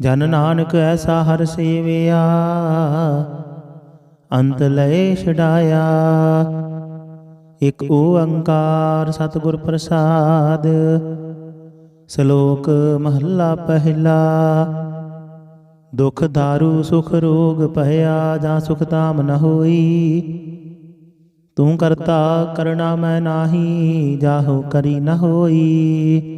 ਜਨ ਨਾਨਕ ਐਸਾ ਹਰ ਸੇਵਿਆ, ਅੰਤ ਲਏ ਛਡਾਇਆ। ਇਕ ਓੰਕਾਰ ਸਤਿਗੁਰ ਪ੍ਰਸਾਦ, ਸ਼ਲੋਕ ਮਹੱਲਾ ਪਹਿਲਾ। ਦੁਖ ਦਾਰੂ ਸੁਖ ਰੋਗ ਭਇਆ, ਜਾਂ ਸੁਖ ਤਾਮ ਨ ਹੋਈ। ਤੂੰ ਕਰਤਾ ਕਰਣਾ ਮੈਂ ਨਾਹੀ, ਜਾਹੋ ਕਰੀ ਨ ਹੋਈ।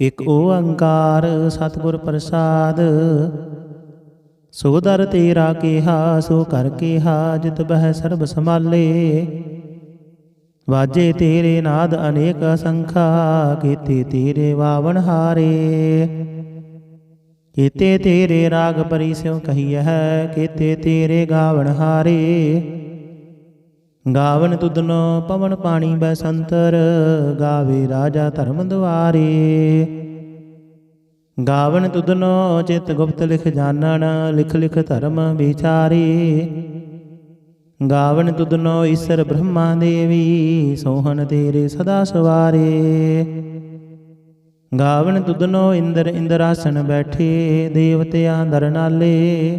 ਇਕ ਓੰਕਾਰ ਸਤਿਗੁਰ ਪ੍ਰਸਾਦ। ਸੋ ਦਰ ਤੇਰਾ ਕਿਹਾ, ਸੋ ਕਰ ਕਿਹਾ, ਜਿਤ ਬਹਿ ਸਰਬ ਸਮਾਲੇ ਵਾਜੇ ਤੇਰੇ ਨਾਦ ਅਨੇਕ ਅਸੰਖਾ, ਕੀਤੇ ਤੇਰੇ ਵਾਵਣ ਹਾਰੇ। ਕੀਤੇ ਤੇਰੇ ਰਾਗ ਪਰੀ ਸਿਉ ਕਹੀਐ ਕੀਤੇ ਤੇਰੇ ਗਾਵਣ ਹਾਰੇ। ਗਾਵਨ ਤੁਧਨੋ ਪਵਨ ਪਾਣੀ ਬੈਸੰਤਰ, ਗਾਵੇ ਰਾਜਾ ਧਰਮ ਦੁਆਰੇ। ਗਾਵਨ ਤੁਧਨੋ ਚਿਤ ਗੁਪਤ ਲਿਖ ਜਾਣਨ ਲਿਖ ਲਿਖ ਧਰਮ ਵਿਚਾਰੇ। ਗਾਵਨ ਤੁਧਨੋ ਈਸ਼ਰ ਬ੍ਰਹਮਾ ਦੇਵੀ, ਸੋਹਣ ਤੇਰੇ ਸਦਾ ਸਵਾਰੇ। ਗਾਵਨ ਤੁਧਨੋ ਇੰਦਰ ਇੰਦਰਾਸਨ ਬੈਠੇ, ਦੇਵਤਿਆਂ ਦਰ ਨਾਲੇ।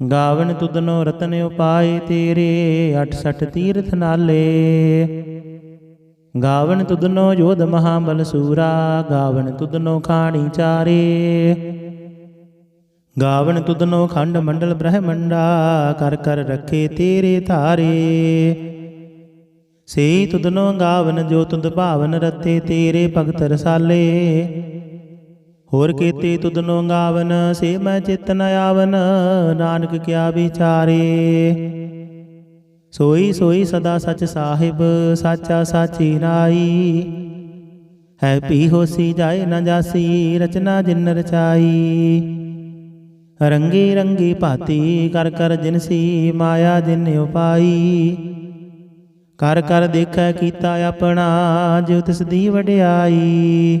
ਗਾਵਨ ਤੁਧਨੋ ਰਤਨ ਉਪਾਏ ਤੇਰੇ 68 ਤੀਰਥ ਨਾਲੇ। ਗਾਵਨ ਤੁਦਨੋ ਜੋਧ ਮਹਾਬਲ ਸੂਰਾ, ਗਾਵਨ ਤੁਧਨੋ ਖਾਣੀ ਚਾਰੇ। ਗਾਵਨ ਤੁਦਨੋ ਖੰਡ ਮੰਡਲ ਬ੍ਰਹਮੰਡਾ, ਕਰ ਕਰ ਰੱਖੇ ਤੇਰੇ ਧਾਰੇ। ਸੇ ਤੁਦਨੋ ਗਾਵਨ ਜੋ ਤੁਧ ਭਾਵਨ ਰਤੇ, ਤੇਰੇ ਭਗਤ ਰਸਾਲੇ। ਹੋਰ ਕੀਤੇ ਤੁਧਨੋ ਗਾਵਨ, ਸੇ ਮੈਂ ਚਿਤ ਨ ਆਵਨ, ਨਾਨਕ ਕਿਆ ਵਿਚਾਰੇ। ਸੋਈ ਸੋਈ ਸਦਾ ਸਚ ਸਾਹਿਬ, ਸਾਚਾ ਸਾਚੀ ਨਾਈ। ਹੈ ਪੀ ਹੋਸੀ ਜਾਏ ਨਾ ਜਾਸੀ, ਰਚਨਾ ਜਿਨ ਰਚਾਈ। ਰੰਗੀ ਰੰਗੀ ਭਾਤੀ, ਕਰ ਕਰ ਜਿਨਸੀ ਮਾਇਆ ਜਿਨ ਉਪਾਈ। ਕਰ ਕਰ ਦੇਖੈ ਕੀਤਾ ਆਪਣਾ ਜੋ ਤਿਸ ਦੀ ਵਡਿਆਈ।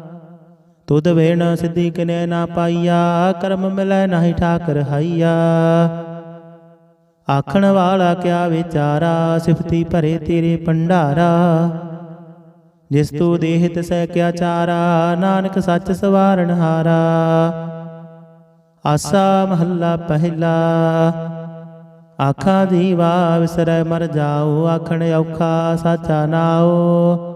ਤੁਧ ਵੇਣ ਸਿੱਧੀ ਕਿਨੇ ਨਾ ਪਾਈਆ, ਕਰਮ ਮਿਲੈ ਨਾਹੀ ਠਾਕਰ ਹਾਈਆ। ਆਖਣ ਵਾਲਾ ਕਿਆ ਵਿਚਾਰਾ, ਸਿਫਤੀ ਭਰੇ ਤੇਰੇ ਭੰਡਾਰਾ। ਜਿਸ ਤੂੰ ਦੇਹ ਤਸੈ ਕਿਆ ਚਾਰਾ, ਨਾਨਕ ਸੱਚ ਸਵਾਰਨ ਹਾਰਾ। ਆਸਾ ਮਹੱਲਾ ਪਹਿਲਾ, ਆਖਾਂ ਜੀਵਾ ਵਿਸਰੈ ਮਰ ਜਾਓ, ਆਖਣ ਔਖਾ ਸਾਚਾ ਨਾਓ।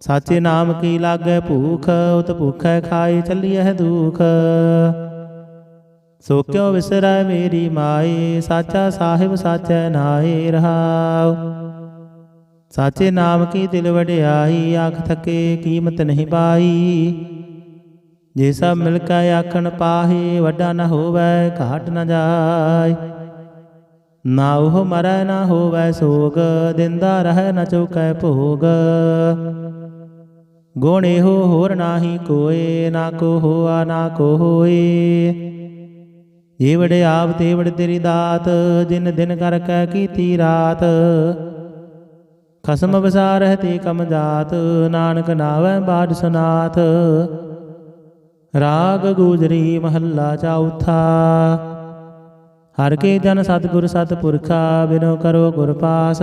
ਸਾਚੇ ਨਾਮ ਕੀ ਲਾਗੈ ਭੂਖ, ਉਤ ਭੁਖੈ ਖਾਏ ਚੱਲੀਐ ਦੁਖ। ਸੋ ਕਿਉ ਵਿਸਰੈ ਮੇਰੀ ਮਾਏ, ਸਾਚਾ ਸਾਹਿਬ ਸਾਚੈ ਨਾਏ ਰਹਾਉ। ਸਾਚੇ ਨਾਮ ਕੀ ਦਿਲ ਵਡਿਆਈ, ਆਖ ਥਕੇ ਕੀਮਤ ਨਹੀਂ ਪਾਈ। ਜੇ ਸਭ ਮਿਲ ਕੇ ਆਖਣ ਪਾਹੇ, ਵੱਡਾ ਨਾ ਹੋਵੈ, ਘਾਟ ਨਾ ਜਾਏ। ਨਾ ਉਹ ਮਰੈ, ਨਾ ਹੋਵੈ ਸੋਗ, ਦਿੰਦਾ ਰਹਿ ਨਾ ਚੁਕੈ ਭੋਗ। ਗੁਣ ਇਹੋ ਹੋਰ ਨਾਹੀ ਕੋਏ, ਨਾ ਕੋ ਹੋਆ, ਨਾ ਕੋ ਹੋਏ। ਜੀਵੜ ਆਪ ਤੇ ਤੇਰੀ ਦਾਤ, ਜਿਨ ਦਿਨ ਕਰ ਕੈ ਕੀਤੀ ਰਾਤ। ਖਸਮ ਵਿਸਾਰਹਿ ਤੇ ਕਮ ਜਾਤ, ਨਾਨਕ ਨਾਵੈ ਬਾਦ ਸੁਨਾਥ ਰਾਗ ਗੂਜਰੀ ਮਹੱਲਾ ਚੌਥਾ ਹਰ ਕੇ ਜਨ ਸਤਿਗੁਰ ਸਤਿਪੁਰਖਾ ਬਿਨੋ ਕਰੋ ਗੁਰ ਪਾਸ।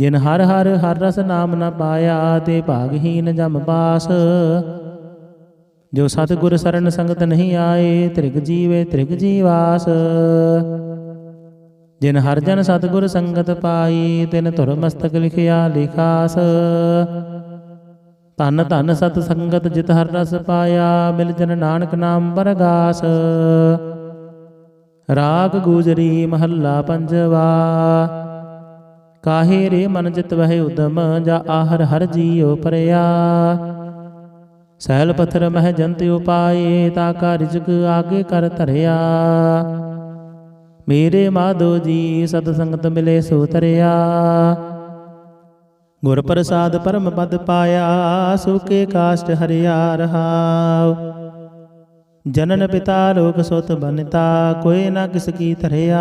ਜਿਨ ਹਰ ਹਰ ਹਰ ਰਸ ਨਾਮ ਨ ਪਾਇਆ ਤੇ ਭਾਗਹੀਨ ਜਮ ਪਾਸ। ਜੋ ਸਤਿਗੁਰ ਸਰਨ ਸੰਗਤ ਨਹੀਂ ਆਏ, ਤ੍ਰਿਗ ਜੀਵੇ ਤ੍ਰਿਗ ਜੀਵਾਸ। ਜਿਨ ਹਰ ਜਨ ਸਤਿਗੁਰ ਸੰਗਤ ਪਾਈ, ਤਿਨ ਧੁਰ ਮਸਤਕ ਲਿਖਿਆ ਲਿਖਾਸ। ਧਨ ਧਨ ਸਤ ਸੰਗਤ ਜਿਤ ਹਰ ਰਸ ਪਾਇਆ, ਮਿਲ ਜਨ ਨਾਨਕ ਨਾਮ ਵਰਗਾਸ ਰਾਗ ਗੁਜਰੀ ਮਹੱਲਾ ਪੰਜਵਾ। ਕਾਹੇ ਰੇ ਮਨ ਜਿਤ ਵਹਿ ਉਦਮ, ਜਾ ਆਹਰ ਹਰ ਜੀਉ ਪਰਿਆ। ਸਹਿਲ ਪਥਰ ਮਹਿ ਜੰਤ ਉਪਾਏ, ਤਾ ਕਾ ਰਿਜਕ ਆਗੇ ਕਰ ਧਰਿਆ। ਮੇਰੇ ਮਾਧੋ ਜੀ, ਸਤ ਸੰਗਤ ਮਿਲੇ ਸੋ ਤਰਿਆ। ਗੁਰ ਪ੍ਰਸਾਦ ਪਰਮ ਪਦ ਪਾਇਆ ਸੁਕੇ ਕਾਸ਼ਟ ਹਰਿਆ ਰਹਾਉ। ਜਨਨ ਪਿਤਾ ਲੋਕ ਸੁਤ ਬਨਤਾ, ਕੋਈ ਨਾ ਕਿਸ ਕੀ ਧਰਿਆ।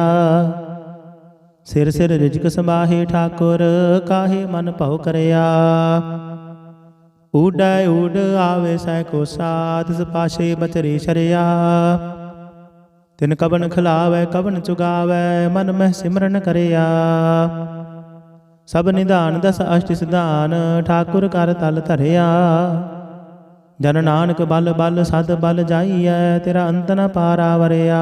ਸਿਰ ਸਿਰ ਰਿਜਕ ਸਮਾਹੇ ਠਾਕੁਰ, ਕਾਹੇ ਮਨ ਭਉ ਕਰਿਆ? ਊਡੈ ਊਡ ਆਵੇ ਸੈ ਕੋ ਸਾਥ ਇਸ ਪਾਸ਼ੇ ਬਚਰੇ ਸ਼ਰਿਆ। ਤਿਨ ਕਵਨ ਖਿਲਾਵੇ, ਕਵਨ ਚੁਗਾਵੇ, ਮਨ ਮਹਿ ਸਿਮਰਨ ਕਰਿਆ। ਸਭ ਨਿਧਾਨ ਦਸ ਅਸ਼ਟ ਸਿਧਾਨ, ਠਾਕੁਰ ਕਰ ਤਲ ਧਰਿਆ। ਜਨ ਨਾਨਕ ਬਲ ਬਲ, ਸਦ ਬਲ ਜਾਈਐ, ਤੇਰਾ ਅੰਤ ਨ ਪਾਰਾ ਵਰਿਆ।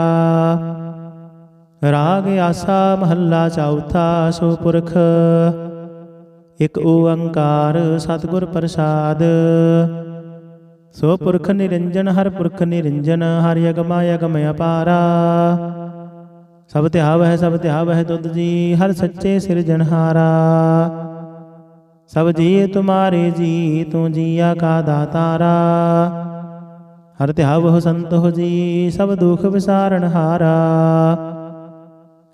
ਰਾਗ ਆਸਾ ਮਹੱਲਾ ਚੌਥਾ ਸੋ ਪੁਰਖ ਇਕ ਓੰਕਾਰ ਸਤਿਗੁਰ ਪ੍ਰਸਾਦ। ਸੋ ਪੁਰਖ ਨਿਰੰਜਨ, ਹਰ ਪੁਰਖ ਨਿਰੰਜਨ, ਹਰ ਯਗਮਾ ਯਗਮ ਅਪਾਰਾ। ਸਭ ਧਿਆਵਹਿ ਸਭ ਤਿਆਵ ਹੈ ਦੁੱਧ ਜੀ, ਹਰ ਸੱਚੇ ਸਿਰਜਣਹਾਰਾ ਸਭ ਜੀ ਤੁਮਾਰੇ ਜੀ, ਤੂੰ ਜੀਆ ਕਾ ਦਾਤਾਰਾ। ਹਰ ਤਿਆਵ ਸੰਤ ਹੋ ਜੀ, ਸਭ ਦੁਖ ਵਿਸਾਰਨ ਹਾਰਾ।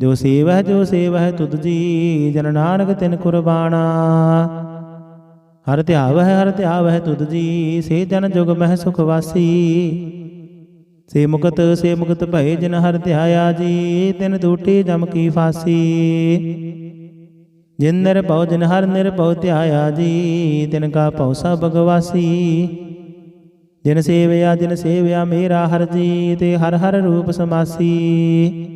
ਜੋ ਸੇਵਹਿ ਜੋ ਸੇਵਹਿ ਤੁਧ ਜੀ, ਜਨ ਨਾਨਕ ਤਿਨ ਕੁਰਬਾਨਾ। ਹਰ ਧਿਆਵਹਿ ਹਰ ਧਿਆਵਹਿ ਤੁਧ ਜੀ, ਸੇ ਜਨ ਜੁਗ ਮਹਿ ਸੁਖ ਵਾਸੀ। ਸੇ ਮੁਕਤ ਸੇ ਮੁਕਤ ਭਏ ਜਿਨ ਹਰ ਧਿਆਇਆ ਜੀ, ਤਿਨ ਟੂਟੀ ਜਮ ਕੀ ਫਾਸੀ। ਜਿਨ ਨਿਰਭਉ, ਜਿਨ ਹਰ ਨਿਰਭਉ ਧਿਆਇਆ ਜੀ, ਤਿਨ ਕਾ ਭਉ ਸਭ ਭਗਵਾਸੀ ਜਿਨ ਸੇਵਿਆ ਜਿਨ ਸੇਵਿਆ ਮੇਰਾ ਹਰ ਜੀ, ਤੇ ਹਰ ਹਰ ਰੂਪ ਸਮਾਸੀ।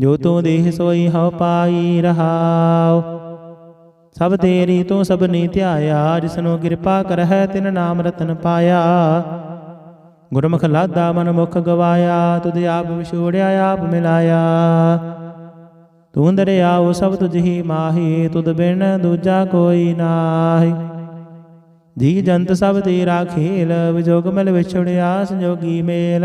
ਜੋ ਤੂੰ ਦੇਹ ਸੋਈ ਹਉ ਪਾਈ ਰਹਾਉ। ਸਭ ਤੇਰੀ ਤੂੰ ਸਭ ਨੀ ਧਿਆਇਆ, ਜਿਸਨੂੰ ਕਿਰਪਾ ਕਰਹਿ, ਤਿਨ ਨਾਮ ਰਤਨ ਪਾਇਆ। ਗੁਰਮੁਖ ਲਾਦਾ ਮਨ ਮੁਖ ਗਵਾਇਆ, ਤੁਧ ਆਪ ਵਿਛੋੜਿਆ, ਆਪ ਮਿਲਾਇਆ। ਤੂੰ ਦਰਿਆ ਦਰਿਆਉ ਸਭ ਤੁਝ ਹੀ ਮਾਹੀ, ਤੁਧ ਬਿਨ ਦੂਜਾ ਕੋਈ ਨਾਹੀ। ਜੀ ਜੰਤ ਸਭ ਤੇਰਾ ਖੇਲ, ਵਿਜੋਗ ਮਿਲ ਵਿਛੜਿਆ, ਸੰਜੋਗੀ ਮੇਲ।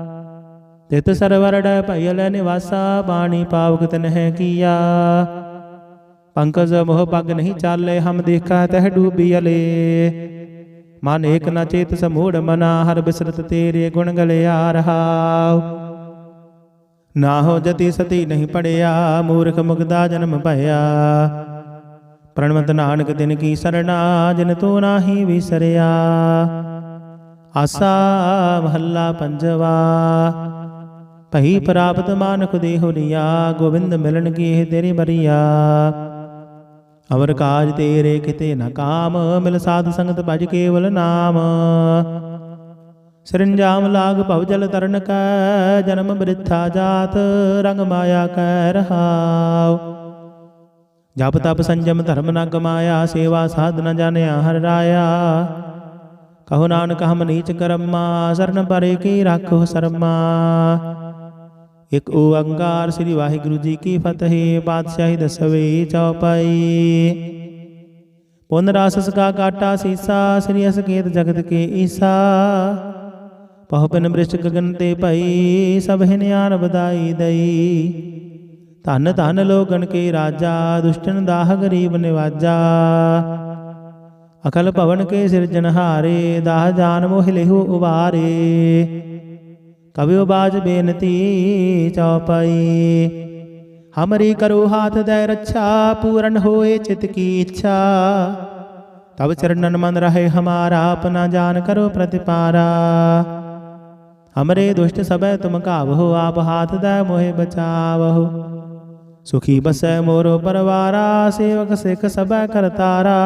ਤਿਤ ਸਰਵਰ ਡੈ ਨਿਵਾਸਾ, ਬਾਣੀ ਪਾਵਕ ਤਨਹਿ ਕੀਆ। ਪੰਕਜ ਮੋਹ ਪਗ ਨਹੀਂ ਚਾਲੇ, ਹਮ ਦੇਖਾ ਤਹ ਡੂਬੀ ਅਲੇ। ਮਨ ਏਕ ਨ ਚੇਤ ਸਮੂੜ ਮਨਾ, ਹਰ ਬਿਸਰਤ ਤੇਰੇ ਗੁਣ ਗਲਿਆ ਰਹਾਉ ਨਾ ਹੋ ਜਤੀ ਸਤੀ ਨਹੀਂ ਪੜਿਆ, ਮੂਰਖ ਮੁਗਦਾ ਜਨਮ ਭਇਆ। ਪ੍ਰਣਵਤ ਨਾਨਕ ਦਿਨ ਕੀ ਸਰਣਾ, ਜਿਨ ਤੂੰ ਨਾਹੀ ਵਿਸਰਿਆ। ਆਸਾ ਮਹੱਲਾ ਪੰਜਵਾ। ਭਈ ਪ੍ਰਾਪਤ ਮਾਨਕ ਦੇਹੁ ਲਿਆ ਗੋਬਿੰਦ ਮਿਲਣ ਕੀ ਤੇਰੀ ਬਰੀਆ ਅਵਰ ਕਾਜ ਤੇਰੇ ਕਿਤੇ ਨਾ ਕਾਮ, ਮਿਲ ਸਾਧ ਸੰਗਤ ਭਜ ਕੇਵਲ ਨਾਮ। ਸਰੰਜਾਮ ਲਾਗ ਭਵ ਜਲ ਤਰਨ ਕੈ, ਜਨਮ ਬ੍ਰਿਥਾ ਜਾਤ, ਰੰਗ ਮਾਇਆ ਕੈ ਰਹਾਉ। ਜਪ ਤਪ ਸੰਜਮ ਧਰਮ ਨ ਗਮਾਇਆ, ਸੇਵਾ ਸਾਧ ਨ ਜਾਣਿਆ ਹਰ ਰਾਇਆ। ਕਹੋ ਨਾਨਕ ਹਮ ਨੀਚ ਕਰਮਾ, ਸਰਨ ਪਰੇ ਕੀ ਰਾਖੋ ਸਰਮਾ। ਇਕ ਓੰਕਾਰ ਸ੍ਰੀ ਵਾਹਿਗੁਰੂ ਜੀ ਕੀ ਫਤਿਹ, ਪਾਤਸ਼ਾਹੀ ਦਸਵੇਂ ਚੌਪਾਈ। ਪੁਨ ਰਾਸ ਸਕਾ ਕਾਟਾ ਸੀਸਾ, ਸ੍ਰੀ ਅਸਕੇਤ ਜਗਤ ਕੇ ਈਸਾ। ਪਹੁ ਪਿਨ ਬ੍ਰਿਸ਼ ਗਗਨ ਤੇ ਭਈ, ਸਭ ਹਿਨਿਆਨ ਵਧਾਈ ਦਈ। ਧਨ ਧਨ ਲੋਗਨ ਕੇ ਰਾਜਾ, ਦੁਸ਼ਟਨ ਦਾਹ ਗਰੀਬ ਨਿਵਾਜਾ। ਅਕਲ ਭਵਨ ਕੇ ਸਿਰਜਨਹਾਰੇ ਦਾਹ ਜਾਨ ਮੋਹ ਲਿਹੁ ਉਬਾਰੇ ਕਬਿਓ ਬਾਜ ਬੇਨਤੀ ਚੌਪਈ। ਹਮਰੀ ਕਰੋ ਹਾਥ ਦੇ ਰੱਛਾ, ਪੂਰਨ ਹੋਏ ਚਿਤ ਕੀ ਇੱਛਾ। ਤਬ ਚਰਨਨ ਮਨ ਰਹੇ ਹਮਾਰਾ, ਆਪਣਾ ਜਾਨ ਕਰੋ ਪ੍ਰਤਿਪਾਰਾ। ਹਮਰੇ ਦੁਸ਼ਟ ਸਭੈ ਤੁਮ ਕਾਵਹੁ ਆਪ ਹਾਥ ਦੇ ਮੋਹਿ ਬਚਾਵਹੁ। ਸੁਖੀ ਬਸੈ ਮੋਰੋ ਪਰਵਾਰਾ, ਸੇਵਕ ਸਿਖ ਸਭੈ ਕਰਤਾਰਾ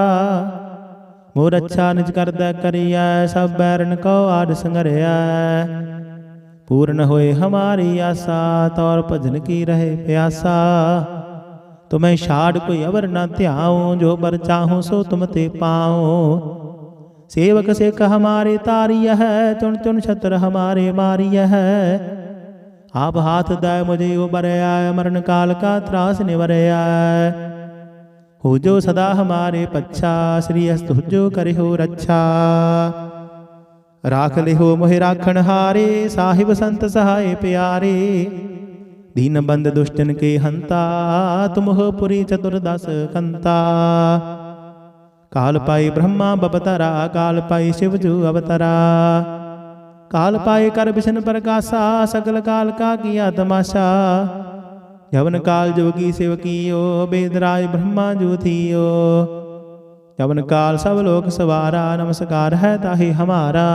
ਮੋਰ ਅੱਛਾ ਨਿਜ ਕਰਦਾ ਕਰੀਐ, ਸਭ ਬੈਰਨ ਕੋ ਆਦ ਸੰਗਰਿਆ ਪੂਰਨ ਹੋਏ ਹਮਾਰੀ ਆਸਾ ਤੌਰ ਭਜਨ ਕੀ ਰਹੇ ਪਿਆਸਾ ਤੁਮੈ ਛਾੜ ਕੋਈ ਅਵਰ ਨਾ ਧਿਆਉ ਜੋ ਬਰ ਚਾਹੂੰ ਸੋ ਤੁਮ ਤੇ ਪਾਉ ਸੇਵਕ ਸਿਖ ਹਮਾਰੇ ਤਾਰੀय ਹੈ ਚੁਣ ਚੁਣ ਛਤਰ ਹਮਾਰੇ ਮਾਰੀय ਹੈ ਆਪ ਹਾਥ ਦੈ ਮੁਝੇ ਉਬਰਿਆ ਮਰਨ ਕਾਲ ਕਾ ਤਰਾਸ ਨਿਵਰਿਆ ਹੋ ਜੋ ਸਦਾ ਹਮਾਰੇ ਪੱਛਾ ਸ੍ਰੀ ਅਸਤੁ ਜੋ ਕਰਿਓ ਰੱਛਾ ਰਾਖ ਲਿਓ ਮੋਹਿ ਰਾਖਣ ਹਾਰੇ ਸਾਹਿਬ ਸੰਤ ਸਹਾਏ ਪਿਆਰੇ ਦੀਨ ਬੰਦ ਦੁਸ਼ਟਨ ਕੇ ਹੰਤਾ ਤੁਮਹੁ ਪੁਰੀ ਚਤੁਰਦਸ ਕੰਤਾ ਕਾਲ ਪਾਈ ਬ੍ਰਹਮਾ ਬਪਤਰਾ ਕਾਲ ਪਾਈ ਸ਼ਿਵ ਜੂ ਅਵਤਰਾ ਕਾਲ ਪਾਏ ਕਰ ਬਿਸ਼ਨ ਪ੍ਰਕਾਸ਼ਾ ਸਗਲ ਕਾਲ ਕਾ ਕੀਆ ਤਮਾਸ਼ਾ ਜਵਨ ਕਾਲ ਜੋਗੀ ਸਿਵ ਕੀਓ ਬੇਦਰਾਜ ਬ੍ਰਹਮਾ ਜੂ ਥੀਓ ਜਵਨ ਕਾਲ ਸਭ ਲੋਕ ਸਵਾਰਾ, ਨਮਸਕਾਰ ਹੈ ਤਾਹੀ ਹਮਾਰਾ।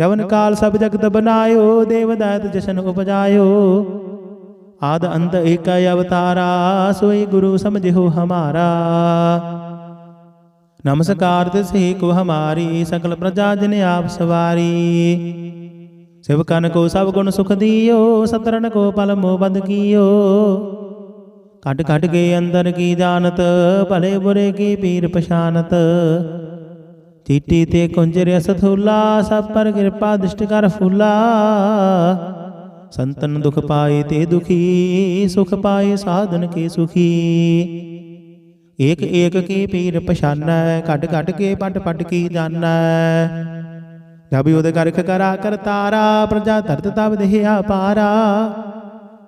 ਜਵਨ ਕਾਲ ਸਭ ਜਗਤ ਬਨਾਇਓ, ਦੇਵ ਦਾਤ ਜਸ਼ਨ ਉਪਜਾਇਓ। ਆਦ ਅੰਤ ਏਕ ਅਵਤਾਰਾ, ਸੋਈ ਗੁਰੂ ਸਮਝਿਓ ਹਮਾਰਾ। ਨਮਸਕਾਰ ਤਿਸ ਹੀ ਕੋ ਹਮਾਰੀ ਸਕਲ ਪ੍ਰਜਾ ਜਨ ਆਪ ਸਵਾਰੀ। ਸਿਵ ਕਨ ਕੋ ਸਭ ਗੁਣ ਸੁਖ ਦਿਓ ਸਤਰਨ ਕੋ ਪਲ ਮੋ ਬੰਦ ਕੀਓ। ਕੱਢ ਕੱਢ ਕੇ ਅੰਦਰ ਕੀ ਜਾਣਤ, ਭਲੇ ਬੁਰੇ ਕੀ ਪੀਰ ਪਛਾਨਤ ਟੀਟੀ ਤੇ ਕੁੰਜਰਿਆ ਸਥੂਲਾ ਸਭ ਪਰ ਕਿਰਪਾ ਦਿਸ਼ਟ ਕਰ ਫੂਲਾ। ਸੰਤਨ ਦੁਖ ਪਾਏ ਤੇ ਦੁਖੀ, ਸੁਖ ਪਾਏ ਸਾਧਨ ਕੇ ਸੁਖੀ। ਏਕ ਏਕ ਕੀ ਪੀਰ ਪਛਾਨੈ ਕੱਟ ਕੱਟ ਕੇ ਪਟ ਪਟ ਕੀ ਜਾਣੈ। ਜਬ ਉਹਦੇ ਕਰਖ ਕਰਾ ਕਰਤਾਰਾ, ਪ੍ਰਜਾ ਧਰਤ ਤਬ ਦੇਹਿਆ ਪਾਰਾ।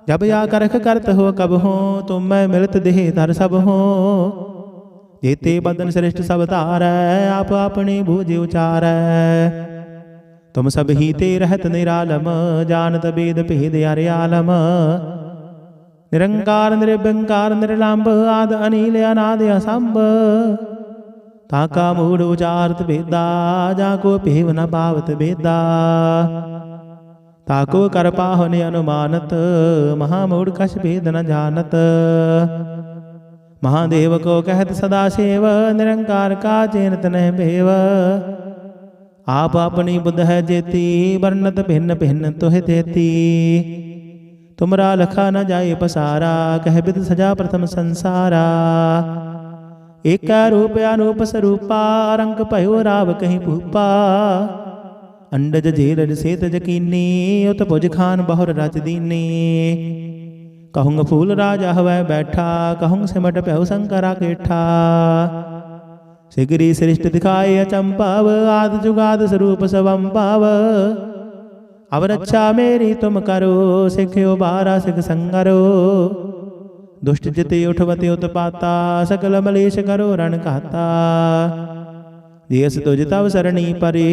ਜਬ ਆ ਕਰਖ ਕਰਤ ਹੋ ਕਬ ਹੋ, ਤੁਮ ਮੈਂ ਮਿਲਤ ਦੇਹ ਧਰ ਸਭ ਹੋ। ਜੇਤੇ ਬਦਨ ਸ੍ਰਿਸ਼ਟ ਸਭ ਧਾਰੈ, ਆਪ ਆਪਣੀ ਬੂਝ ਉਚਾਰੈ। ਤੁਮ ਸਭ ਹੀ ਤੇ ਰਹਿਤ ਨਿਰਾਲਮ, ਜਾਣਤ ਬੇਦ ਭੇਦ ਅਰਿਆਲਮ ਨਿਰੰਕਾਰ ਨਿਰਬੰਕਾਰ ਨਿਰਲੰਭ ਆਦ ਅਨੀਲ, ਅਨਾਦ ਅਸੰਭ। ਤਾਕਾ ਮੂੜ ਉਚਾਰਤ ਬੇਦਾ ਜਾ ਕੋ ਭੇਵ ਨ ਪਾਵਤ ਬੇਦਾ ਤਾਕੋ ਕਰ ਪਾਹੁਨ ਅਨੁਮਾਨਤ ਮਹਾ ਮੂੜ ਕਛ ਭੇਦ ਨ ਜਾਣਤ ਮਹਾਦੇਵ ਕੋ ਕਹਿਤ ਸਦਾ ਸੇਵ ਨਿਰੰਕਾਰ ਕਾ ਜੇਨਤ ਨਹਿ ਭੇਵ ਆਪ ਆਪਣੀ ਬੁੱਧ ਹੈ ਜੇਤੀ ਵਰਨਤ ਭਿੰਨ ਭਿੰਨ ਤੋਹਿ ਤੇਤੀ ਤੁਮਰਾ ਲਖਾ ਨ ਜਾਏ ਪਸਾਰਾ ਕਹਿ ਬਿਦ ਸਜਾ ਪ੍ਰਥਮ ਸੰਸਾਰਾ ਏਕਾ ਰੂਪ ਅਨੂਪ ਸਰੂਪਾ ਰੰਗ ਭਇਓ ਰਾਵ ਕਹੀਂ ਭੂਪਾ ਅੰਡਜ ਜੇਰਜ ਸੇਤ ਜਕੀਨੀ ਉਤ ਭੁਜ ਖਾਨ ਬਹੁਰ ਰਚ ਦੀਨੀ। ਕਹੁੰਗ ਫੂਲ ਰਾਜ ਹਵੈ ਬੈਠਾ, ਕਹੁੰਗ ਸਿਮਟ ਭਉ ਸੰਕਰਾ ਕੇਠਾ। ਸਿਗਰੀ ਸ੍ਰਿਸ਼ਟ ਦਿਖਾਏ ਅਚੰਭਵ, ਆਦ ਜੁਗਾਦ ਸਰੂਪ ਸਵੰਭਵ। ਅਵ ਰੱਛਾ ਮੇਰੀ ਤੁਮ ਕਰੋ, ਸਿਖਿਓ ਬਾਰਾ ਸਿਖ ਸੰਗਰੋ। ਦੁਸ਼ਟ ਜਿਤੇ ਉਠਵਤੇ ਉਤਪਾਤਾ, ਸਕਲ ਮਲੇਸ਼ ਕਰੋ ਰਣ ਘਾਤਾ। दियस तुझ तव सरणी परे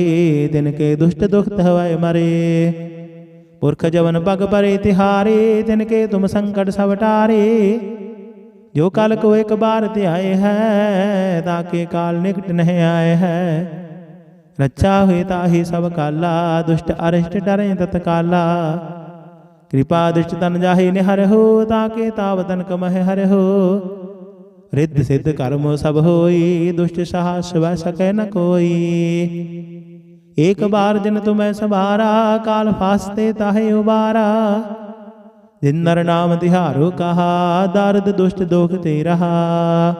तिन के दुष्ट दुखत हवाय मरे पुरख जवन पग परे तिहारे तिन के तुम संकट सब टारे जो काल को एक बार ते आए है ताके काल निकट नहीं आए है रक्षा हुए ताहि सब काला दुष्ट अरिष्ट डरे तत्काला कृपा दुष्ट तन जाहि निहर हो ताके तावतन कमह हर हो ਰਿੱਧ ਸਿੱਧ ਕਰਮ ਸਭ ਹੋਈ, ਦੁਸ਼ਟ ਸਹਾ ਸਵੈ ਸਕੈ ਨ ਕੋਈ। ਏਕ ਬਾਰ ਜਿਨ ਤੁਮੈ ਸਵਾਰਾ ਕਾਲ ਫਾਸਤੇ ਤਾਹੇ ਉਬਾਰਾ। ਜਿਨ ਨਰ ਨਾਮ ਤਿਹਾਰੋ ਕਹਾ, ਦਰਦ ਦੁਸ਼ਟ ਦੋਖ ਤੇ ਰਹਾ।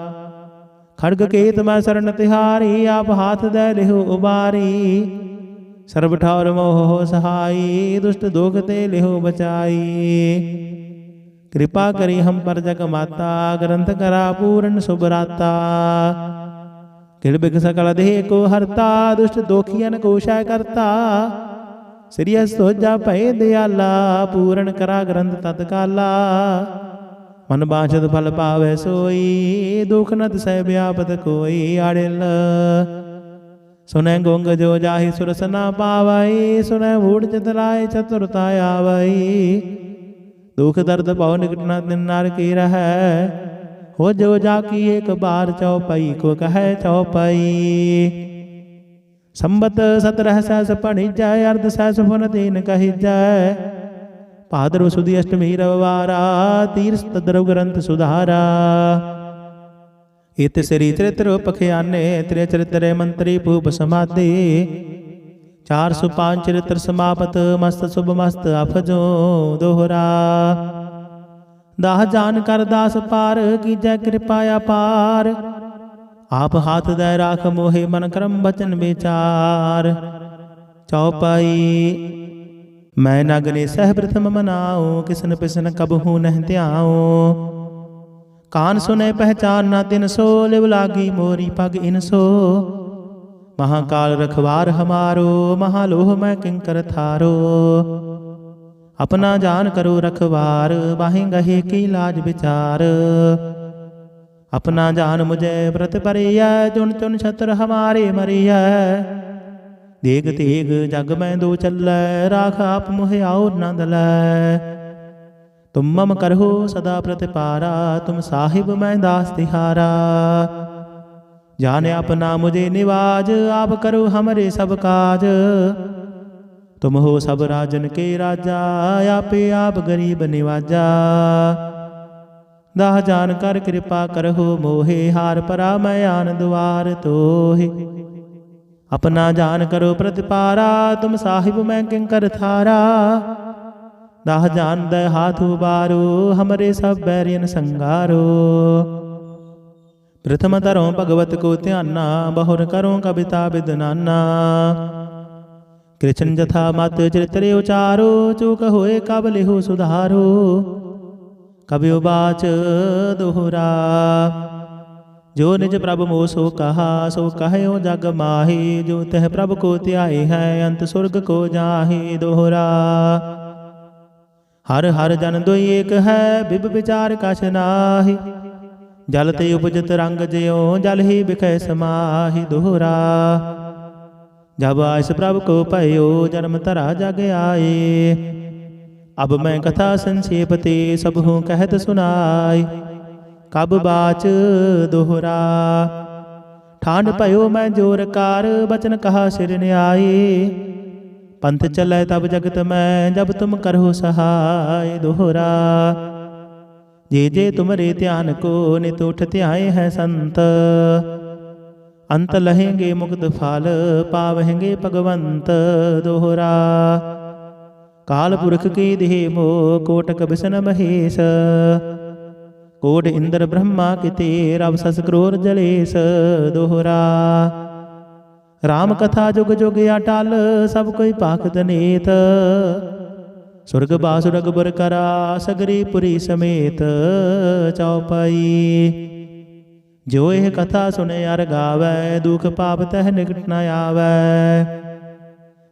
ਖੜਗ ਕੇਤ ਮੈਂ ਸਰਨ ਤਿਹਾਰੀ, ਆਪ ਹਾਥ ਦੇ ਲਿਹੁ ਉਬਾਰੀ। ਸਰਬ ਠੌਰ ਮੋਹ ਸਹਾਈ, ਦੁਸ਼ਟ ਦੋਖ ਤੇ ਲਿਹੁ ਬਚਾਈ। कृपा करी हम पर जग माता ग्रंथ करा पूर्ण सुभराता ਕਿਲ ਬਿਗ ਸਕਲ ਦੇਹ ਕੋ ਹਰਤਾ ਦੁਸ਼ਟ ਦੋਖੀਆਂ ਕੋ ਸ਼ੈ ਕਰਤਾ ਸ੍ਰੀ ਸੋਜਾ ਭੈ ਦਿਆਲਾ ਪੂਰਨ ਕਰਾ ਗ੍ਰੰਥ ਤਤਕਾਲਾ ਮਨ ਬਾਛਦ ਫਲ ਪਾਵੇ ਸੋਈ ਦੁਖ ਨਦ ਸਹਿ ਵਿਆਪਤ ਕੋਈ ਆੜਿਲ ਸੁਨੈ ਗੋੰਗ ਜੋ ਜਾਹੀ ਸੁਰਸ ਨਾ ਪਾਵਈ ਸੁਨੈ ਮੂੜ ਚਤਲਾਏ ਚਤੁਰਤਾ ਆਵਈ ਦੁਖ ਦਰਦ ਪਉ ਨਿਕਟ ਨ ਤਿਨ ਕੀ ਰਹੈ? ਹੋ ਜੋ ਜਾ ਕੀ ਇੱਕ ਬਾਰ ਚਉਪਈ ਕੋ ਕਹੈ ਚਉਪਈ ਸੰਬਤ ਸਤਰਹ ਸਹਿਸ ਪਣਿਜੈ ਅਰਧ ਸਹਿਸ ਫੁਨ ਤੀਨ ਕਹਿਜੈ। ਭਾਦਰਵ ਸੁਦੀ ਅਸ਼ਟਮੀ ਰਵਵਾਰਾ ਤੀਰਸ ਤਦਰਵ ਗ੍ਰੰਥ ਸੁਧਾਰਾ। ਇਤ ਸ੍ਰੀ ਚਰਿਤ੍ਰ ਪਖਿਆਨੇ, ਤ੍ਰੇ ਚਰਿਤਰੇ ਮੰਤਰੀ ਭੂਪ ਸਮਾਦੇ 405 ਚਰਿਤ੍ਰ ਸਮਾਪਤ, ਮਸਤ ਸੁਭ ਮਸਤ ਅਫਜੋ ਦੋਹਰਾ। ਦਾਹ ਜਾਨ ਕਰ ਦਾਸ ਪਾਰ, ਕੀਜੈ ਕਿਰਪਾ ਅਪਾਰ। ਆਪ ਹੱਥ ਦੇ ਰਾਖ ਮੋਹਿ ਮਨ ਕਰਮ ਬਚਨ ਵਿਚਾਰ। ਚੌਪਾਈ ਮੈਂ ਨਗਨੇ ਸਹਿ ਪ੍ਰਥਮ ਮਨਾਉ, ਕਿਸਨ ਪਿਸਨ ਕਬਹੂ ਨਹਿ ਧਿਆਉ। ਕਾਨ ਸੁਨੇ ਪਹਿਚਾਨ ਨਾ ਤਿਨ ਸੋ, ਲਿਵ ਲਾਗੀ ਮੋਰੀ ਪਗ ਇਨ ਸੋ। ਮਹਾਕਾਲ ਰਖਵਾਰ ਹਮਾਰੋ, ਮਹਾਲੋਹ ਮੈਂ ਕਿੰਕਰ ਥਾਰੋ। ਆਪਣਾ ਜਾਨ ਕਰੋ ਰਖਵਾਰ, ਬਾਹੇ ਗਹੇ ਕੀ ਲਾਜ ਵਿਚਾਰ। ਆਪਣਾ ਜਾਨ ਮੁਝੇ ਬ੍ਰਤ ਪਰਿਆ ਜੁਨ ਚੁਨ ਛਤਰ ਹਮਾਰੇ ਮਰਿਆ ਦੇਗ ਤੇਗ ਜਗ ਮੈਂ ਦੋ ਚੱਲੈ, ਰਾਖ ਆਪ ਮੁਹਿ ਆਉ ਨੰਦ ਲੈ ਤੁਮ ਮਮ ਕਰਹੁ ਸਦਾ ਪ੍ਰਤਿਪਾਰਾ, ਤੁਮ ਸਾਹਿਬ ਮੈਂ ਦਾਸ ਤਿਹਾਰਾ। जाने अपना मुझे निवाज आप करो हमारे सब काज तुम हो सब राजन के राजा आपे आप गरीब निवाजा दाह जान कर कृपा करहो मोहे हार परा मयान द्वार तोहे अपना जान करो प्रतिपारा तुम साहिब मैं किंकर थारा दाह जान दे हाथ उबारो हमरे सब बैरियन संगारो प्रथम तरो भगवत को त्यान्ना बहुर करो कविता विदनाना कृष्ण जथा मत चरित्रे उचारो चूक हो कबले हो सुधारो। कवि उबाच दोहरा। जो निज प्रभु मो सो कहा, सो कहो जग माही। जो तह प्रभु को त्याय है, अंत स्वर्ग को जाही, दोहरा। हर हर जन दो एक है, बिब विचार कछ नाही। ਜਲ ਤੇ ਉਪਜਤ ਰੰਗ ਜਿਉ ਜਲ ਹੀ ਬਿਖੈ ਸਮਾਹੀ ਦੋਹਰਾ। ਜਬ ਆਇਸ ਪ੍ਰਭ ਕੋ ਭਇਓ ਜਨਮ ਧਰਾ ਜਗ ਆਏ। ਅਬ ਮੈਂ ਕਥਾ ਸੰਖੇਪ ਤੇ ਸਭ ਹੂੰ ਕਹਿਤ ਸੁਨਾਈ ਕਬ ਬਾਚ ਦੋਹਰਾ। ਠਾਂਡ ਭਇਓ ਮੈਂ ਜੋਰ ਕਾਰ ਬਚਨ ਕਹਾ ਸਿਰ ਨਿਆਏ ਪੰਥ ਚੱਲੈ ਤਬ ਜਗਤ ਮੈਂ ਜਬ ਤੁਮ ਕਰਹੁ ਸਹਾਇ ਦੋਹਰਾ। ਜੇ ਜੇ ਤੁਮਰੇ ਧਿਆਨ ਕੋ ਨਿਤ ਉਠ ਧਿਆਏ ਹੈ ਸੰਤ, ਅੰਤ ਲਹੇਂਗੇ ਮੁਕਤ ਫਲ, ਪਾਵਹਿੰਗੇ ਭਗਵੰਤ ਦੋਹਰਾ। ਕਾਲ ਪੁਰਖ ਕੀ ਦੇਹ ਮੋ ਕੋਟਕ ਬਿਸਨ ਮਹੇਸ਼, ਕੋਟ ਇੰਦਰ ਬ੍ਰਹਮਾ ਕਿਤੇ ਰਵ ਸਸ ਕਰੋਰ ਜਲੇਸ ਦੋਹਰਾ। ਰਾਮ ਕਥਾ ਜੁਗ ਜੁਗ ਅਟਲ ਸਭ ਕੋਈ ਪਾਖਤ ਨੇਤ ਸੁਰਗ ਬਾਸੁਰਗ ਬਰ ਕਰਾ, ਸਗਰੀ ਪੁਰੀ ਸਮੇਤ ਚਉਪਈ ਜੋ ਇਹ ਕਥਾ ਸੁਨੇ ਅਰ ਗਾਵੇ, ਦੁਖ ਪਾਪ ਤਹਿ ਨਿਕਟ ਨ ਆਵੇ।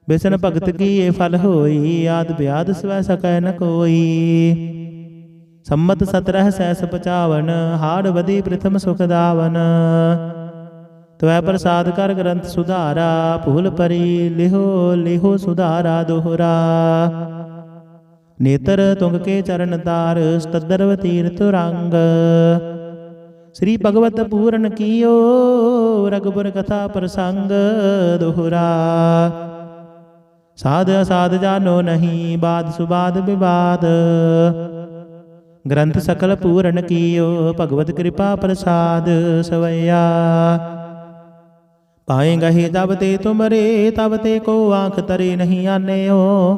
ਬਿਸਨ ਭਗਤ ਕੀ ਇਹ ਫਲ ਹੋਈ, ਆਦ ਬਿਆਦ ਸਵੈ ਸਕੈ ਨ ਕੋਈ। ਸੰਮਤ ਸਤਰਹ ਸੈਸ ਪਚਾਵਨ ਹਾੜ ਵਧੀ ਪ੍ਰਥਮ ਸੁਖ ਦਾਵਨ। ਤਵੈ ਪ੍ਰਸਾਦ ਕਰ ਗ੍ਰੰਥ ਸੁਧਾਰਾ, ਭੂਲ ਪਰੀ ਲਿਹੋ ਲਿਹੋ ਸੁਧਾਰਾ ਦੋਹਰਾ। ਨੇਤਰ ਤੁੰਗ ਕੇ ਚਰਨ ਤਾਰ, ਸਤਦਰਵ ਤੀਰਥ ਰੰਗ। ਸ੍ਰੀ ਭਗਵਤ ਪੂਰਨ ਕੀਓ ਰਗਬਰ ਕਥਾ ਪ੍ਰਸੰਗ ਦੁਹਰਾ। ਸਾਧ ਅਸਾਧ ਜਾਨੋ ਨਹੀਂ, ਬਾਦ ਸੁਬਾਦ ਵਿਵਾਦ। ਗ੍ਰੰਥ ਸਕਲ ਪੂਰਨ ਕੀਓ, ਭਗਵਤ ਕਿਰਪਾ ਪ੍ਰਸਾਦ ਸਵਈਆ। ਪਾਏਗਾ ਹੀ ਜਬ ਤੇ ਤੁਮਰੇ, ਤਬ ਤੇ ਕੋ ਆਂਖ ਤਰੇ ਨਹੀਂ ਆਨਿਓ।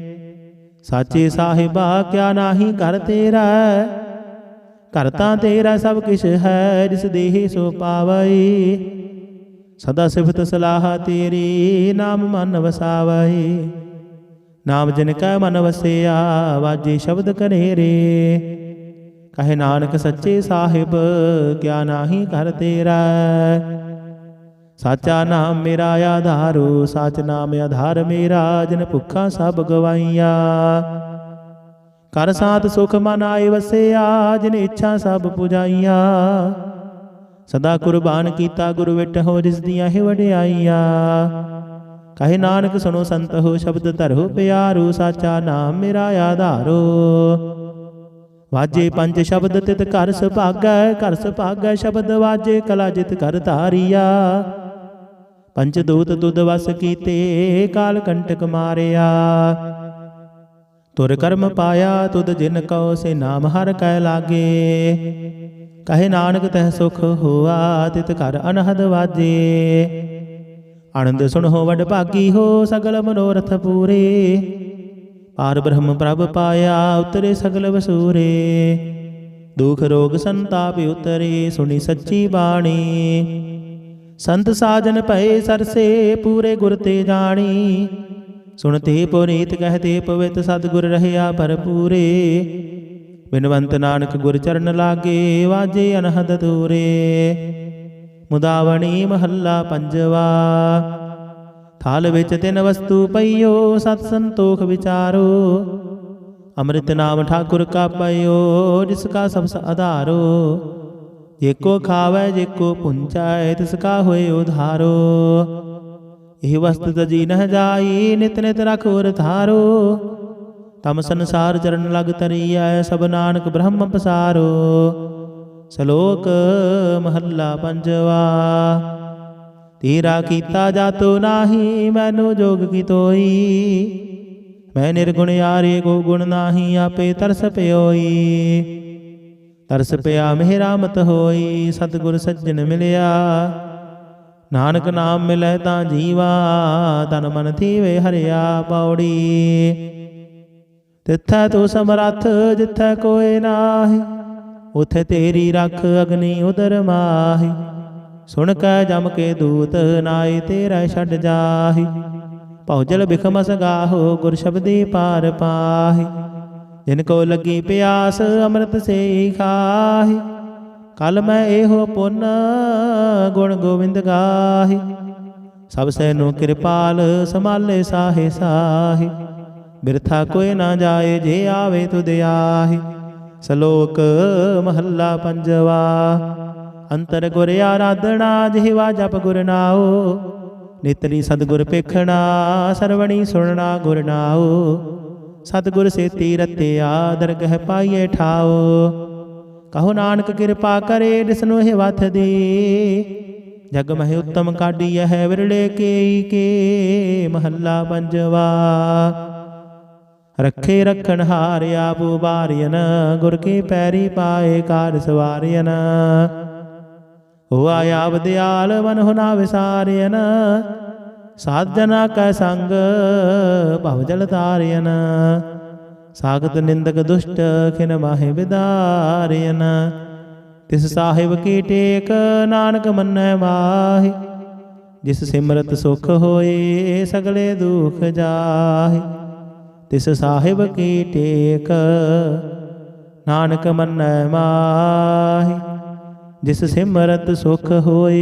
ਸਾਚੇ ਸਾਹਿਬਾ, ਕਿਆ ਨਾਹੀ ਕਰ ਤੇਰਾ ਘਰ ਤਾਂ ਤੇਰਾ ਸਭ ਕਿਛ ਹੈ, ਜਿਸ ਦੇਹ ਸੋ ਪਾਵਈ। ਸਦਾ ਸਿਫਤ ਸਲਾਹ ਤੇਰੀ, ਨਾਮ ਮਨ ਵਸਾਵਈ। ਨਾਮ ਜਿਨ ਕੈ ਮਨ ਵਸਿਆ, ਵਾਜੇ ਸ਼ਬਦ ਕਨੇਰੇ। ਕਹੇ ਨਾਨਕ ਸੱਚੇ ਸਾਹਿਬ, ਕਿਆ ਨਾਹੀ ਕਰ ਤੇਰਾ ਸਾਚਾ ਨਾਮ ਮੇਰਾ ਆਧਾਰੋ, ਸਾਚ ਨਾਮ ਆਧਾਰ ਮੇਰਾ, ਜਨ ਭੁੱਖਾ ਸਭ ਗਵਾਈਆ। ਕਰ ਸਾਥ ਸੁਖ ਮਨ ਆਏ ਵਸਿਆ, ਜਿਨ ਇੱਛਾ ਸਭ ਪੁਜਾਈਆ। ਸਦਾ ਕੁਰਬਾਨ ਕੀਤਾ ਗੁਰੂ ਵਿਟ ਹੋ, ਜਿਸ ਦੀਆਂ ਹੀ ਵਡਿਆਈਆਂ। ਕਹੇ ਨਾਨਕ ਸੁਣੋ ਸੰਤ ਹੋ, ਸ਼ਬਦ ਧਰੋ ਪਿਆਰੂ, ਸਾਚਾ ਨਾਮ ਮੇਰਾ ਆਧਾਰੋ। ਵਾਜੇ ਪੰਜ ਸ਼ਬਦ ਤਿਤ ਘਰ ਸੁਭਾਗੈ ਘਰ ਸੁਭਾਗੈ ਸ਼ਬਦ ਵਾਜੇ ਕਲਾ ਜਿਤ ਕਰ ਧਾਰੀਆ। ਪੰਚ ਦੂਤ ਤੁਧ ਵਸ ਕੀਤੇ, ਕਾਲ ਕੰਟਕ ਮਾਰਿਆ। ਤੁਰ ਕਰਮ ਪਾਇਆ, ਤੁਧ ਜਿਨ ਕਉ ਸੇ ਨਾਮ ਹਰ ਕੈ ਲਾਗੇ। ਕਹੇ ਨਾਨਕ ਤਹਿ ਸੁਖ ਹੋਆ, ਤਿਤ ਕਰ ਅਨਹਦ ਵਾਜੇ। ਆਨੰਦ ਸੁਣ ਹੋ ਵਡ ਭਾਗੀ ਹੋ, ਸਗਲ ਮਨੋਰਥ ਪੂਰੇ। ਪਾਰ ਬ੍ਰਹਮ ਪ੍ਰਭ ਪਾਇਆ, ਉਤਰੇ ਸਗਲ ਵਸੂਰੇ। ਦੁਖ ਰੋਗ ਸੰਤਾਪ ਉਤਰੇ, ਸੁਣੀ ਸੱਚੀ ਬਾਣੀ। ਸੰਤ ਸਾਜਨ ਭਏ ਸਰਸੇ, ਪੂਰੇ ਗੁਰ ਤੇ ਜਾਣੀ। ਸੁਣਤੇ ਪੁਨੀਤ, ਕਹਤੇ ਪਵਿੱਤ ਸਤਿਗੁਰ ਰਹਿਆ ਭਰਪੂਰੇ। ਬਿਨਵੰਤ ਨਾਨਕ ਗੁਰ ਚਰਨ ਲਾਗੇ, ਵਾਜੇ ਅਨਹਦ ਦੂਰੇ। ਮੁਦਾਵਣੀ ਮਹੱਲਾ ਪੰਜਵਾ। ਥਾਲ ਵਿੱਚ ਤਿੰਨ ਵਸਤੂ ਪਈਓ, ਸਤ ਸੰਤੋਖ ਵਿਚਾਰੋ। ਅੰਮ੍ਰਿਤ ਨਾਮ ਠਾਕੁਰ ਕਾ ਪਈਓ, ਜਿਸ ਕਾ ਸਬਸ ਆਧਾਰੋ। ਏਕੋ ਖਾਵੈ, ਜੇਕੋ ਪੁੰਚਾਇ ਤਿਸ ਕਾ ਹੋਏ ਉਧਾਰੋ। ਇਹ ਵਸਤ ਤਜੀ ਨਹ ਜਾਈ, ਨਿਤ ਨਿਤ ਰਖੋਰ ਧਾਰੋ। ਤਮ ਸੰਸਾਰ ਚਰਨ ਲਗ ਤਰੀਐ, ਸਭ ਨਾਨਕ ਬ੍ਰਹਮ ਪਸਾਰੋ। ਸ਼ਲੋਕ ਮਹੱਲਾ ਪੰਜਵਾ, ਤੇਰਾ ਕੀਤਾ ਜਾਤੋ ਨਾਹੀ, ਮੈਨੂੰ ਜੋਗ ਕੀ ਤੋਈ। ਮੈਂ ਨਿਰਗੁਣ ਯਾਰੇ ਕੋ ਗੁਣ ਨਾਹੀ, ਆਪੇ ਤਰਸ ਪਿਓਈ। ਤਰਸ ਪਿਆ ਮੇਰਾ ਮਤ ਹੋਈ, ਸਤਿਗੁਰ ਸੱਜਣ ਮਿਲਿਆ। ਨਾਨਕ ਨਾਮ ਮਿਲੈ ਤਾਂ ਜੀਵਾ ਤਨ ਮਨ ਥੀਵੇ ਹਰਿਆ ਪੌੜੀ। ਤਿੱਥੈ ਤੂੰ ਸਮਰੱਥ, ਜਿੱਥੈ ਕੋਏ ਨਾਹੀ, ਉਥੇ ਤੇਰੀ ਰੱਖ ਅਗਨੀ ਉਦਰ ਮਾਹੀ। ਸੁਣ ਕੈ ਜਮ ਕੇ ਦੂਤ ਨਾਏ ਤੇਰਾ ਛੱਡ ਜਾਹੀ। ਭੌਜਲ ਬਿਖਮਸ ਗਾਹੋ, ਗੁਰ ਸ਼ਬਦੀ ਪਾਰ ਪਾਹੀ। ਜਿਨ ਕੋ ਲੱਗੀ ਪਿਆਸ, ਅੰਮ੍ਰਿਤ ਸੇ ਖਾਹੀ ਕਲ ਮੈਂ ਇਹੋ ਪੁੰਨ ਗੁਣ ਗੋਬਿੰਦ ਗਾਹੀ। ਸਭ ਸੇ ਕਿਰਪਾਲ ਸਮਾਲੇ ਸਾਹੇ ਸਾਹੀ। ਬਿਰਥਾ ਕੋਈ ਨਾ ਜਾਏ, ਜੇ ਆਵੇ ਤੁਧ ਆਹੀ। ਸ਼ਲੋਕ ਮਹੱਲਾ ਪੰਜਵਾ, ਅੰਤਰ ਗੁਰ ਆਰਾਧਨਾ, ਜਿਹਵਾ ਜਪ ਗੁਰ ਨਾਉ। ਨਿਤਰੀ ਸਤਗੁਰ ਪੇਖਣਾ ਸਰਵਣੀ ਸੁਣਨਾ ਗੁਰ ਨਾਉ। ਸਤਗੁਰ ਸੇਤੀ ਰਤਿਆ ਦਰਗਹ ਪਾਈਏ ਠਾਓ ਕਹੋ ਨਾਨਕ ਕਿਰਪਾ ਕਰੇ ਜਿਸਨੂੰ ਇਹ ਵਥ ਦੇ। ਜਗ ਮਹਿ ਉਤਮ ਕਾਢੀ ਹੈ ਵਿਰਲੇ ਕੇ ਕੇ, ਮਹੱਲਾ ਪੰਜਵਾ। ਰੱਖੇ ਰਖਣ ਹਾਰ ਆਪੂ ਬਾਰਿයਨ ਗੁਰ ਕੀ ਪੈਰੀ ਪਾਏ ਕਾਰ ਸਵਾਰਿਯਨ ਹੋਆ ਆਪ ਦਿਆਲ ਮਨ ਹੁਨਾ ਵਿਸਾਰਿਯਨ ਸਾਧਨਾ ਕੈ ਸੰਗ, ਭਵ ਜਲ ਤਾਰਿਯਨ ਸਾਗਤ ਨਿੰਦਕ ਦੁਸ਼ਟ, ਖਿਨ ਮਾਹਿ ਵਿਦਾਰਿਯਨ ਤਿਸ ਸਾਹਿਬ ਕੀ ਟੇਕ, ਨਾਨਕ ਮੰਨੈ ਮਾਹਿ। ਜਿਸ ਸਿਮਰਤ ਸੁਖ ਹੋਏ, ਸਗਲੇ ਦੁਖ ਜਾਹੇ। ਤਿਸ ਸਾਹਿਬ ਕੀ ਟੇਕ, ਨਾਨਕ ਮੰਨੈ ਮਾਹਿ। ਜਿਸ ਸਿਮਰਤ ਸੁਖ ਹੋਏ